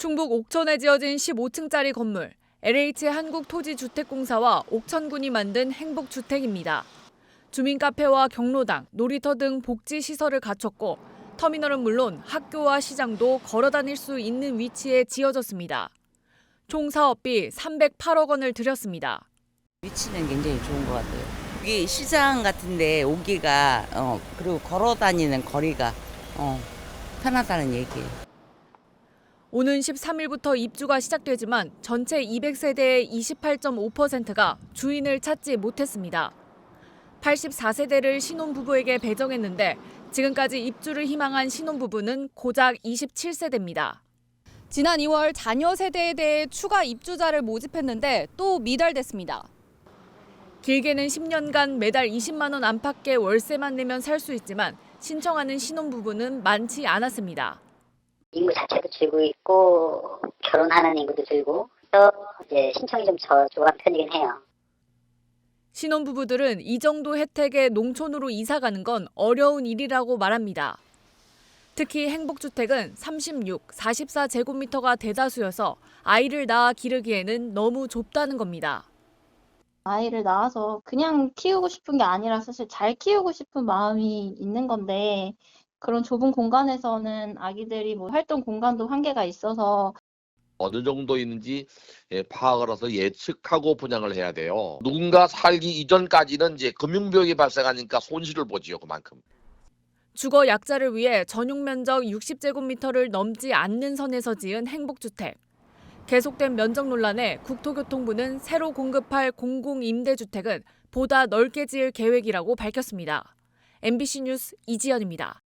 충북 옥천에 지어진 15층짜리 건물 LH 한국토지주택공사와 옥천군이 만든 행복주택입니다. 주민 카페와 경로당, 놀이터 등 복지 시설을 갖췄고 터미널은 물론 학교와 시장도 걸어 다닐 수 있는 위치에 지어졌습니다. 총 사업비 308억 원을 들였습니다. 위치는 굉장히 좋은 것 같아요. 여기 시장 같은데 오기가 어 그리고 걸어 다니는 거리가 어 편하다는 얘기예요. 오는 13일부터 입주가 시작되지만 전체 200세대의 28.5%가 주인을 찾지 못했습니다. 84세대를 신혼부부에게 배정했는데 지금까지 입주를 희망한 신혼부부는 고작 27세대입니다. 지난 2월 자녀 세대에 대해 추가 입주자를 모집했는데 또 미달됐습니다. 길게는 10년간 매달 20만 원 안팎의 월세만 내면 살 수 있지만 신청하는 신혼부부는 많지 않았습니다. 인구 자체도 줄고 있고 결혼하는 인구도 줄고 또 이제 신청이 좀 저조한 편이긴 해요. 신혼부부들은 이 정도 혜택에 농촌으로 이사 가는 건 어려운 일이라고 말합니다. 특히 행복주택은 36, 44제곱미터가 대다수여서 아이를 낳아 기르기에는 너무 좁다는 겁니다. 아이를 낳아서 그냥 키우고 싶은 게 아니라 사실 잘 키우고 싶은 마음이 있는 건데 그런 좁은 공간에서는 아기들이 뭐 활동 공간도 한계가 있어서 어느 정도 있는지 예, 파악을 해서 예측하고 분양을 해야 돼요. 누군가 살기 이전까지는 이제 금융비용이 발생하니까 손실을 보지요, 그만큼. 주거 약자를 위해 전용 면적 60제곱미터를 넘지 않는 선에서 지은 행복주택. 계속된 면적 논란에 국토교통부는 새로 공급할 공공임대주택은 보다 넓게 지을 계획이라고 밝혔습니다. MBC 뉴스 이지연입니다.